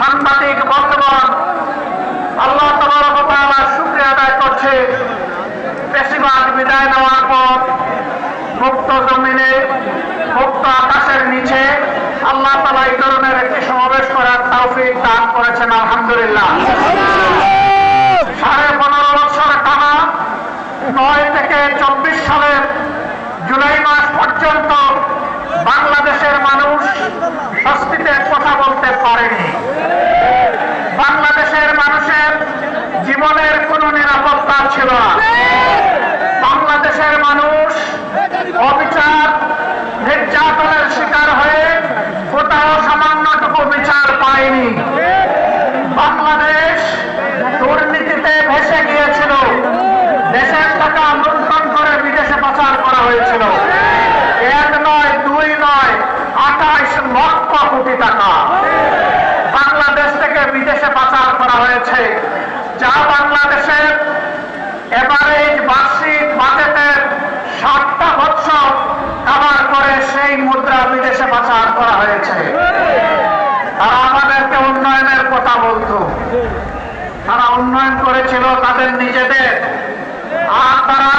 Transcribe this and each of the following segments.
সাংবাদিক, বর্তমান আল্লাহ তোমার শুক্রিয়া আদায় করছে। বেশিরভাগ বিদায় নেওয়ার পর মুক্ত জমিনে, মুক্ত আকাশের নিচে আল্লাহ তালা এই ধরনের একটি সমাবেশ করার তৌফিক দান করেছেন, আলহামদুলিল্লাহ। সাড়ে পনেরো বছর টানা নয় থেকে চব্বিশ সালের না বাংলাদেশের মানুষ অবিচার, নির্যাতনের শিকার হয়ে কোথাও সামান্যটুকু বিচার পায়নি। বাংলাদেশ দুর্নীতিতে ভেসে গিয়েছিল। দেশের টাকা লুণ্ঠন করে বিদেশে পাচার করা হয়েছিল। এক নয়, দুই নয়, আঠাইশ লক্ষ কোটি টাকা বাংলাদেশ থেকে বিদেশে পাচার করা হয়েছে। যা বাংলাদেশের সেই মুদ্রা বিদেশে পাচার করা হয়েছে। তারা আমাদেরকে উন্নয়নের কথা বলতো। তারা উন্নয়ন করেছিল তাদের নিজেদের। আর তারা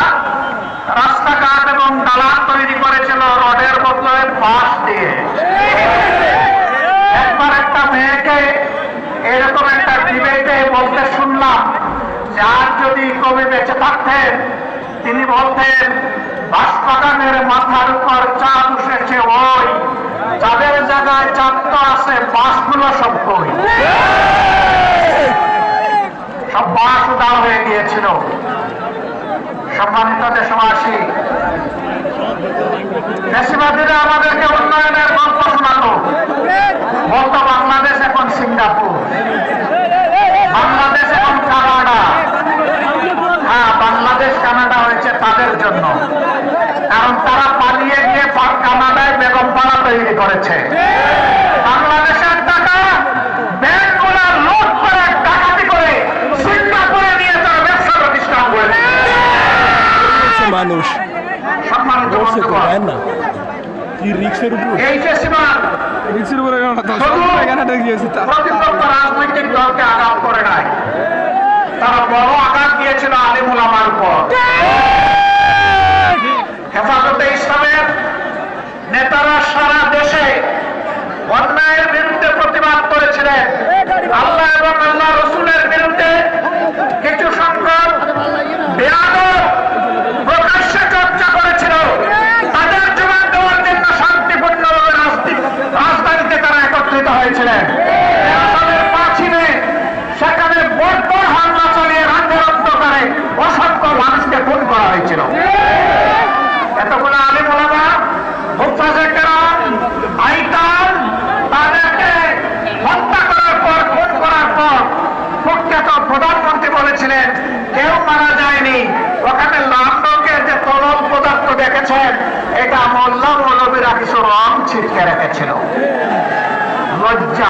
রাস্তাঘাট এবং দালান তৈরি করেছিল রডের বদলে বাঁশ দিয়ে। একবার একটা মেয়েকে এরকম একটা ডিবেটে বলতে শুনলাম যে, আর যদি কবি বেঁচে থাকতেন তিনি বলতেন বাঁশবাগানের মাথার উপর চাঁদ উঠেছে ওই চাঁদের জায়গায় চাঁদ তো আছে বাঁশগুলো সব কই সব বাঁশ উদার হয়ে গিয়েছিল। সম্মানিত দেশবাসী, দেশবাসীরা আমাদেরকে উন্নয়নের গল্প শোনাতো বলতো বাংলাদেশ এখন সিঙ্গাপুর বাংলাদেশ এখন কানাডা হ্যাঁ বাংলাদেশ কানাডা হয়েছে তাদের জন্য কারণ তারা পালিয়ে গিয়ে পা- কানাডায় বেগম পাড়া তৈরি করেছে। বাংলাদেশের টাকা ব্যাংকগুলো লুট করে ডাকাতি করে সিঙ্গাপুরে নিয়ে তারা ব্যবসা প্রতিষ্ঠান করেছে মানুষ। সম্মানিত বসে তো বন্ধুগণ, না। কি রিক্সের উপর? এই যে সীমান রিক্সের উপরে কেন না? এখানে গিয়েছি তা। প্রতিপক্ষ রাজনৈতিক দলকে আঘাত করে নাই। তারা বড় আঘাত দিয়েছিল আলিমুল করেছিলেন। আল্লাহ এবং আল্লাহ রসুলের বিরুদ্ধে কিছু সংখ্যক প্রকাশ্যে চর্চা করেছিল। তাদের জবাব দেওয়ার জন্য শান্তিপূর্ণভাবে রাজধানীতে তারা একত্রিত হয়েছিলেন। সেখানে বর্বর হামলা চালিয়ে রাজ্যের অন্ধকারে অসংখ্য মানুষকে খুন করা হয়েছিল। বলেছিলেন কেউ মারা যায়নি। ওখানে লন্ডকের যে তরল পদার্থ দেখেছেন, এটা মোল্লা মৌলবীরা কিছু রং ছিটকে রেখেছিল। লজ্জা।